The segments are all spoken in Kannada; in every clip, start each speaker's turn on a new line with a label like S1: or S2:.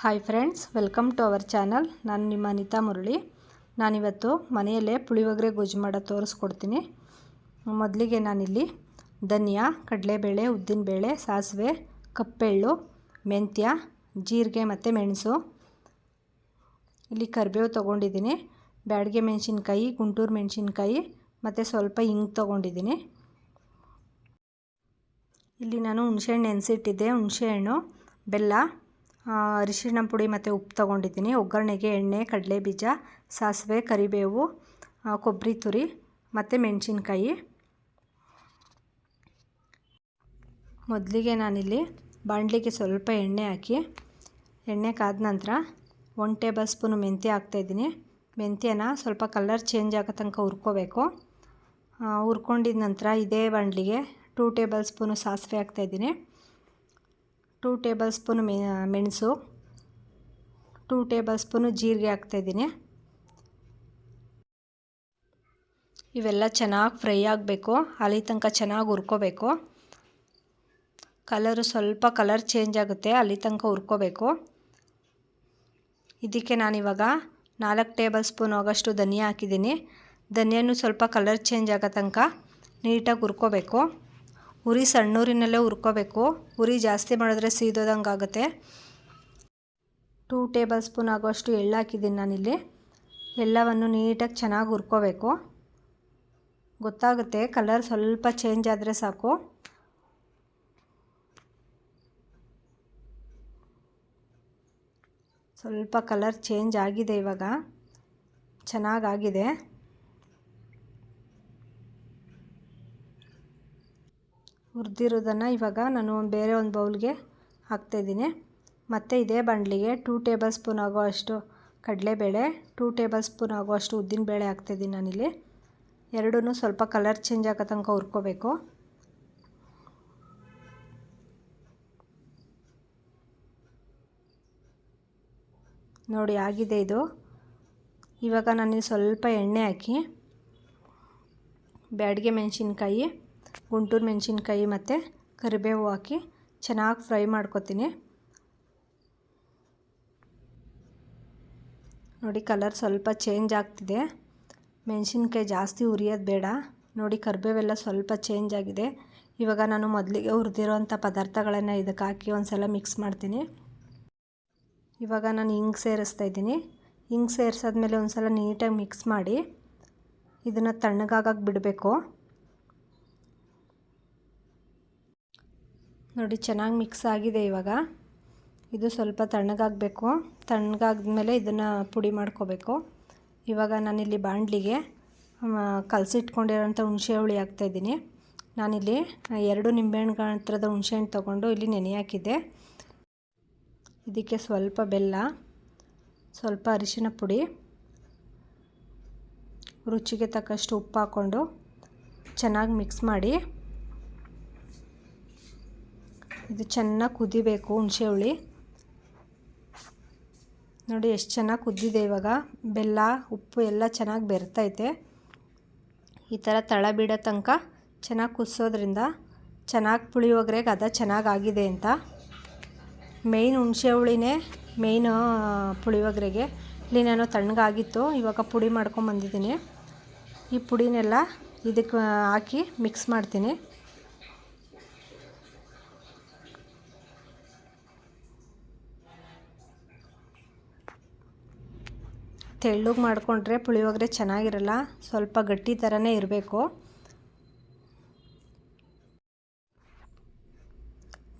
S1: Hi friends welcome to our channel ನಾನು ನಿಮ್ಮ ಅನಿತಾ ಮುರಳಿ. ನಾನಿವತ್ತು ಮನೆಯಲ್ಲೇ ಪುಳಿಯೋಗರೆ ಗೊಜ್ಜು ಮಾಡೋ ತೋರಿಸ್ಕೊಡ್ತೀನಿ. ಮೊದಲಿಗೆ ನಾನಿಲ್ಲಿ ಧನಿಯಾ, ಕಡಲೆಬೇಳೆ, ಉದ್ದಿನಬೇಳೆ, ಸಾಸಿವೆ, ಕಪ್ಪೆಳ್ಳು, ಮೆಂತ್ಯ, ಜೀರಿಗೆ ಮತ್ತು ಮೆಣಸು. ಇಲ್ಲಿ ಕರಿಬೇವು ತೊಗೊಂಡಿದ್ದೀನಿ. ಬ್ಯಾಡಿಗೆ ಮೆಣಸಿನ್ಕಾಯಿ, ಗುಂಟೂರು ಮೆಣಸಿನ್ಕಾಯಿ ಮತ್ತು ಸ್ವಲ್ಪ ಹಿಂಗೆ ತೊಗೊಂಡಿದ್ದೀನಿ. ಇಲ್ಲಿ ನಾನು ಹುಣಸೆಹಣ್ಣು ನೆನೆಸಿಟ್ಟಿದ್ದೆ ಹುಣಸೆಹಣ್ಣು ಬೆಲ್ಲ ಅರಿಶಿಣ ಪುಡಿ ಮತ್ತು ಉಪ್ಪು ತೊಗೊಂಡಿದ್ದೀನಿ. ಒಗ್ಗರಣೆಗೆ ಎಣ್ಣೆ ಕಡಲೆ ಬೀಜ ಸಾಸಿವೆ, ಕರಿಬೇವು ಕೊಬ್ಬರಿ ತುರಿ ಮತ್ತು ಮೆಣಸಿನ್ಕಾಯಿ. ಮೊದಲಿಗೆ ನಾನಿಲ್ಲಿ ಬಾಣಲಿಗೆ ಸ್ವಲ್ಪ ಎಣ್ಣೆ ಹಾಕಿ, ಎಣ್ಣೆ ಕಾದ ನಂತರ ಒನ್ ಟೇಬಲ್ ಸ್ಪೂನು ಮೆಂತ್ಯ ಹಾಕ್ತಾಯಿದ್ದೀನಿ ಮೆಂತ್ಯನ ಸ್ವಲ್ಪ ಕಲರ್ ಚೇಂಜ್ ಆಗೋ ತನಕ ಹುರ್ಕೋಬೇಕು. ಹುರ್ಕೊಂಡಿದ ನಂತರ ಇದೇ ಬಾಣಲಿಗೆ ಟೂ ಟೇಬಲ್ ಸ್ಪೂನು ಸಾಸಿವೆ ಹಾಕ್ತಾಯಿದ್ದೀನಿ ಟೂ ಟೇಬಲ್ ಸ್ಪೂನು ಮೆಣಸು, ಟೂ ಟೇಬಲ್ ಸ್ಪೂನು ಜೀರಿಗೆ ಹಾಕ್ತಾಯಿದ್ದೀನಿ. ಇವೆಲ್ಲ ಚೆನ್ನಾಗಿ ಫ್ರೈ ಆಗಬೇಕು ಅಲ್ಲಿ ತನಕ ಚೆನ್ನಾಗಿ ಹುರ್ಕೋಬೇಕು. ಕಲರು ಸ್ವಲ್ಪ ಕಲರ್ ಚೇಂಜ್ ಆಗುತ್ತೆ ಅಲ್ಲಿ ತನಕ ಹುರ್ಕೋಬೇಕು. ಇದಕ್ಕೆ ನಾನಿವಾಗ ನಾಲ್ಕು ಟೇಬಲ್ ಸ್ಪೂನ್ ಆಗೋಷ್ಟು ಧನಿಯಾ ಹಾಕಿದ್ದೀನಿ. ಧನಿಯಾನು ಸ್ವಲ್ಪ ಕಲರ್ ಚೇಂಜ್ ಆಗೋ ತನಕ ನೀಟಾಗಿ ಹುರ್ಕೋಬೇಕು. ಉರಿ ಸಣ್ಣೂರಿನಲ್ಲೇ ಹುರ್ಕೋಬೇಕು. ಉರಿ ಜಾಸ್ತಿ ಮಾಡಿದ್ರೆ ಸೀದೋದಂಗೆ ಆಗುತ್ತೆ. ಟೂ ಟೇಬಲ್ ಸ್ಪೂನ್ ಆಗೋಷ್ಟು ಎಳ್ಳು ಹಾಕಿದ್ದೀನಿ ನಾನಿಲ್ಲಿ. ಎಲ್ಲವನ್ನು ನೀಟಾಗಿ ಚೆನ್ನಾಗಿ ಹುರ್ಕೋಬೇಕು. ಗೊತ್ತಾಗುತ್ತೆ, ಕಲರ್ ಸ್ವಲ್ಪ ಚೇಂಜ್ ಆದರೆ ಸಾಕು. ಸ್ವಲ್ಪ ಕಲರ್ ಚೇಂಜ್ ಆಗಿದೆ ಇವಾಗ. ಚೆನ್ನಾಗಾಗಿದೆ. ಹುರಿದಿರೋದನ್ನು ಇವಾಗ ನಾನು ಬೇರೆ ಒಂದು ಬೌಲ್ಗೆ ಹಾಕ್ತಾಯಿದ್ದೀನಿ. ಮತ್ತು ಇದೇ ಬಂಡ್ಲಿಗೆ ಟೂ ಟೇಬಲ್ ಸ್ಪೂನ್ ಆಗೋ ಅಷ್ಟು ಕಡಲೆಬೇಳೆ ಟೂ ಟೇಬಲ್ ಸ್ಪೂನ್ ಆಗೋ ಅಷ್ಟು ಉದ್ದಿನಬೇಳೆ ಹಾಕ್ತಾಯಿದ್ದೀನಿ ನಾನಿಲ್ಲಿ. ಎರಡೂ ಸ್ವಲ್ಪ ಕಲರ್ ಚೇಂಜ್ ಆಗೋ ತನಕ ಹುರ್ಕೋಬೇಕು. ನೋಡಿ ಆಗಿದೆ ಇದು. ಇವಾಗ ನಾನು ಸ್ವಲ್ಪ ಎಣ್ಣೆ ಹಾಕಿ ಬ್ಯಾಡಿಗೆ ಮೆಣಸಿನ್ಕಾಯಿ ಗುಂಟೂರು ಮೆಣಸಿನ್ಕಾಯಿ ಮತ್ತು ಕರಿಬೇವು ಹಾಕಿ ಚೆನ್ನಾಗಿ ಫ್ರೈ ಮಾಡ್ಕೊತೀನಿ. ನೋಡಿ ಕಲರ್ ಸ್ವಲ್ಪ ಚೇಂಜ್ ಆಗ್ತಿದೆ. ಮೆಣಸಿನ್ಕಾಯಿ ಜಾಸ್ತಿ ಉರಿಯೋದು ಬೇಡ. ನೋಡಿ ಕರಿಬೇವೆಲ್ಲ ಸ್ವಲ್ಪ ಚೇಂಜ್ ಆಗಿದೆ. ಇವಾಗ ನಾನು ಮೊದಲಿಗೆ ಹುರಿದಿರೋಂಥ ಪದಾರ್ಥಗಳನ್ನು ಇದಕ್ಕೆ ಹಾಕಿ ಒಂದು ಸಲ ಮಿಕ್ಸ್ ಮಾಡ್ತೀನಿ. ಇವಾಗ ನಾನು ಹಿಂಗ್ ಸೇರಿಸ್ತಾ ಇದ್ದೀನಿ. ಹಿಂಗೆ ಸೇರಿಸಾದ್ಮೇಲೆ ಒಂದು ಸಲ ನೀಟಾಗಿ ಮಿಕ್ಸ್ ಮಾಡಿ ಇದನ್ನು ತಣ್ಣಗಾಗಕ್ಕೆ ಬಿಡಬೇಕು. ನೋಡಿ, ಚೆನ್ನಾಗಿ ಮಿಕ್ಸ್ ಆಗಿದೆ ಇವಾಗ. ಇದು ಸ್ವಲ್ಪ ತಣ್ಣಗಾಗಬೇಕು. ತಣ್ಣಗಾದ್ಮೇಲೆ ಇದನ್ನು ಪುಡಿ ಮಾಡ್ಕೋಬೇಕು. ಇವಾಗ ನಾನಿಲ್ಲಿ ಬಾಣಲಿಗೆ ಕಲಸಿಟ್ಕೊಂಡಿರೋಂಥ ಹುಣಸೆ ಹುಳಿ ಹಾಕ್ತಾಯಿದ್ದೀನಿ ನಾನಿಲ್ಲಿ ಎರಡು ನಿಂಬೆಹಣ್ಣು ಹತ್ರದ ಹುಣಸೆಹಣ್ಣು ತೊಗೊಂಡು ಇಲ್ಲಿ ನೆನೆ ಹಾಕಿದ್ದೆ. ಇದಕ್ಕೆ ಸ್ವಲ್ಪ ಬೆಲ್ಲ, ಸ್ವಲ್ಪ ಅರಿಶಿನ ಪುಡಿ, ರುಚಿಗೆ ತಕ್ಕಷ್ಟು ಉಪ್ಪು ಹಾಕ್ಕೊಂಡು ಚೆನ್ನಾಗಿ ಮಿಕ್ಸ್ ಮಾಡಿ ಇದು ಚೆನ್ನಾಗಿ ಕುದಿಬೇಕು ಹುಣಸೆ ಹುಳಿ. ನೋಡಿ ಎಷ್ಟು ಚೆನ್ನಾಗಿ ಕುದ್ದಿದೆ ಇವಾಗ. ಬೆಲ್ಲ, ಉಪ್ಪು ಎಲ್ಲ ಚೆನ್ನಾಗಿ ಬೆರ್ತೈತೆ. ಈ ಥರ ತಳ ಬಿಡೋ ತನಕ ಚೆನ್ನಾಗಿ ಕುದಿಸೋದ್ರಿಂದ ಚೆನ್ನಾಗಿ ಪುಳಿಯೋಗ್ರೆಗೆ ಅದ ಚೆನ್ನಾಗಾಗಿದೆ ಅಂತ. ಮೇಯ್ನ್ ಹುಣಸೆ ಹುಳಿನೇ ಮೇಯ್ನು ಪುಳಿಯೋಗರೆಗೆ. ಇಲ್ಲಿ ನಾನು ತಣ್ಣಗಾಗಿತ್ತು, ಇವಾಗ ಪುಡಿ ಮಾಡ್ಕೊಂಬಂದಿದ್ದೀನಿ ಈ ಪುಡಿನೆಲ್ಲ ಇದಕ್ಕೆ ಹಾಕಿ ಮಿಕ್ಸ್ ಮಾಡ್ತೀನಿ. ತೆಳ್ಳಗೆ ಮಾಡಿಕೊಂಡ್ರೆ ಪುಳಿಯೋಗರೆ ಚೆನ್ನಾಗಿರಲ್ಲ, ಸ್ವಲ್ಪ ಗಟ್ಟಿ ಥರನೇ ಇರಬೇಕು.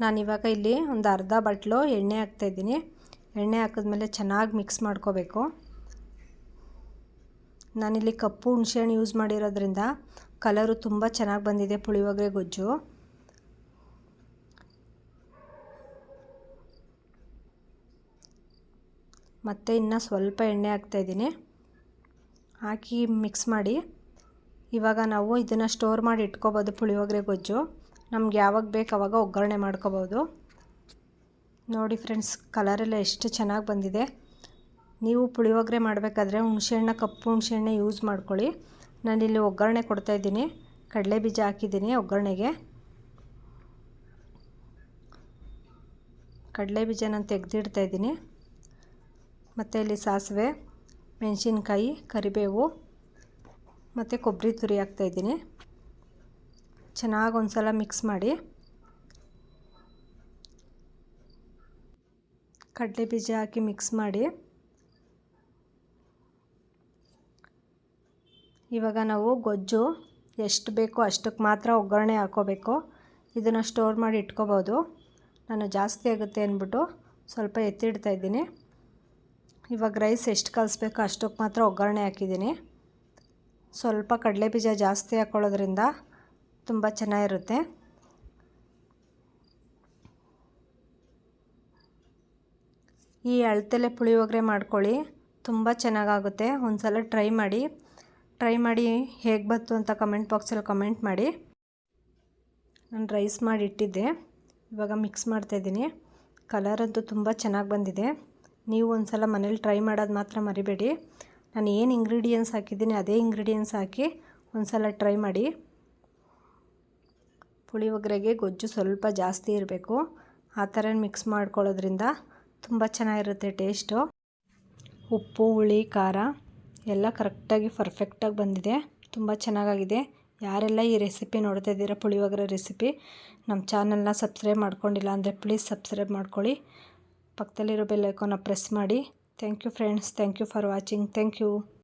S1: ನಾನಿವಾಗ ಇಲ್ಲಿ ಒಂದು ಅರ್ಧ ಬಟ್ಲು ಎಣ್ಣೆ ಹಾಕ್ತಾಯಿದ್ದೀನಿ ಎಣ್ಣೆ ಹಾಕಿದ್ಮೇಲೆ ಚೆನ್ನಾಗಿ ಮಿಕ್ಸ್ ಮಾಡ್ಕೋಬೇಕು. ನಾನಿಲ್ಲಿ ಕಪ್ಪು ಹುಣಸೆಹಣ್ಣು ಯೂಸ್ ಮಾಡಿರೋದ್ರಿಂದ ಕಲರು ತುಂಬ ಚೆನ್ನಾಗಿ ಬಂದಿದೆ ಪುಳಿಯೋಗರೆ ಗೊಜ್ಜು. ಮತ್ತು ಇನ್ನು ಸ್ವಲ್ಪ ಎಣ್ಣೆ ಹಾಕ್ತಾಯಿದ್ದೀನಿ ಹಾಕಿ ಮಿಕ್ಸ್ ಮಾಡಿ. ಇವಾಗ ನಾವು ಇದನ್ನು ಸ್ಟೋರ್ ಮಾಡಿ ಇಟ್ಕೋಬೋದು ಪುಳಿಯೋಗರೆ ಗೊಜ್ಜು. ನಮ್ಗೆ ಯಾವಾಗ ಬೇಕು ಅವಾಗ ಒಗ್ಗರಣೆ ಮಾಡ್ಕೋಬೋದು. ನೋಡಿ ಫ್ರೆಂಡ್ಸ್ ಕಲರೆಲ್ಲ ಎಷ್ಟು ಚೆನ್ನಾಗಿ ಬಂದಿದೆ. ನೀವು ಪುಳಿಯೋಗರೆ ಮಾಡಬೇಕಾದ್ರೆ ಹುಣಸೆಹಣ್ಣ, ಕಪ್ಪು ಹುಣಸೆಹಣ್ಣೆ ಯೂಸ್ ಮಾಡ್ಕೊಳ್ಳಿ. ನಾನಿಲ್ಲಿ ಒಗ್ಗರಣೆ ಕೊಡ್ತಾಯಿದ್ದೀನಿ ಕಡಲೆ ಬೀಜ ಹಾಕಿದ್ದೀನಿ ಒಗ್ಗರಣೆಗೆ. ಕಡಲೆ ಬೀಜ ನಾನು ತೆಗೆದಿಡ್ತಾಯಿದ್ದೀನಿ ಮತ್ತು ಇಲ್ಲಿ ಸಾಸಿವೆ, ಮೆಣಸಿನ್ಕಾಯಿ, ಕರಿಬೇವು ಮತ್ತು ಕೊಬ್ಬರಿ ತುರಿ ಹಾಕ್ತಾಯಿದ್ದೀನಿ ಚೆನ್ನಾಗಿ ಒಂದು ಸಲ ಮಿಕ್ಸ್ ಮಾಡಿ. ಕಡಲೆ ಬೀಜ ಹಾಕಿ ಮಿಕ್ಸ್ ಮಾಡಿ. ಇವಾಗ ನಾವು ಗೊಜ್ಜು ಎಷ್ಟು ಬೇಕೋ ಅಷ್ಟಕ್ಕೆ ಮಾತ್ರ ಒಗ್ಗರಣೆ ಹಾಕೋಬೇಕು. ಇದನ್ನು ಸ್ಟೋರ್ ಮಾಡಿ ಇಟ್ಕೋಬೋದು. ನಾನು ಜಾಸ್ತಿ ಆಗುತ್ತೆ ಅಂದ್ಬಿಟ್ಟು ಸ್ವಲ್ಪ ಎತ್ತಿಡ್ತಾ ಇದ್ದೀನಿ. ಇವಾಗ ರೈಸ್ ಎಷ್ಟು ಕಲಿಸ್ಬೇಕೋ ಅಷ್ಟಕ್ಕೆ ಮಾತ್ರ ಒಗ್ಗರಣೆ ಹಾಕಿದ್ದೀನಿ. ಸ್ವಲ್ಪ ಕಡಲೆ ಬೀಜ ಜಾಸ್ತಿ ಹಾಕ್ಕೊಳ್ಳೋದ್ರಿಂದ ತುಂಬ ಚೆನ್ನಾಗಿರುತ್ತೆ. ಈ ಅಳತೆಲೆ ಪುಳಿಯೋಗರೆ ಮಾಡ್ಕೊಳ್ಳಿ, ತುಂಬ ಚೆನ್ನಾಗಾಗುತ್ತೆ. ಒಂದು ಸಲ ಟ್ರೈ ಮಾಡಿ. ಟ್ರೈ ಮಾಡಿ ಹೇಗೆ ಬಂತು ಅಂತ ಕಮೆಂಟ್ ಬಾಕ್ಸಲ್ಲಿ ಕಮೆಂಟ್ ಮಾಡಿ. ನಾನು ರೈಸ್ ಮಾಡಿ ಇಟ್ಟಿದ್ದೆ ಇವಾಗ ಮಿಕ್ಸ್ ಮಾಡ್ತಾಯಿದ್ದೀನಿ ಕಲರ್ ಅಂತೂ ತುಂಬ ಚೆನ್ನಾಗಿ ಬಂದಿದೆ. ನೀವು ಒಂದು ಸಲ ಮನೇಲಿ ಟ್ರೈ ಮಾಡೋದು ಮಾತ್ರ ಮರಿಬೇಡಿ. ನಾನು ಏನು ಇಂಗ್ರೀಡಿಯೆಂಟ್ಸ್ ಹಾಕಿದ್ದೀನಿ ಅದೇ ಇಂಗ್ರೀಡಿಯೆಂಟ್ಸ್ ಹಾಕಿ ಒಂದು ಸಲ ಟ್ರೈ ಮಾಡಿ ಪುಳಿಯೋಗರೆಗೆ ಗೊಜ್ಜು ಸ್ವಲ್ಪ ಜಾಸ್ತಿ ಇರಬೇಕು. ಆ ಥರ ಮಿಕ್ಸ್ ಮಾಡ್ಕೊಳ್ಳೋದ್ರಿಂದ ತುಂಬ ಚೆನ್ನಾಗಿರುತ್ತೆ ಟೇಸ್ಟು ಉಪ್ಪು, ಹುಳಿ, ಖಾರ ಎಲ್ಲ ಕರೆಕ್ಟಾಗಿ ಪರ್ಫೆಕ್ಟಾಗಿ ಬಂದಿದೆ. ತುಂಬ ಚೆನ್ನಾಗಾಗಿದೆ. ಯಾರೆಲ್ಲ ಈ ರೆಸಿಪಿ ನೋಡ್ತಾ ಇದ್ದೀರಾ ಪುಳಿಯೋಗರೆ ರೆಸಿಪಿ ನಮ್ಮ ಚಾನಲ್ನ ಸಬ್ಸ್ಕ್ರೈಬ್ ಮಾಡ್ಕೊಂಡಿಲ್ಲ ಅಂದರೆ ಪ್ಲೀಸ್ ಸಬ್ಸ್ಕ್ರೈಬ್ ಮಾಡ್ಕೊಳ್ಳಿ. ಪಕ್ಕದಲ್ಲಿರೋ ಬೆಲ್ ಐಕಾನ ಪ್ರೆಸ್ ಮಾಡಿ. Thank you friends. Thank you for watching. Thank you.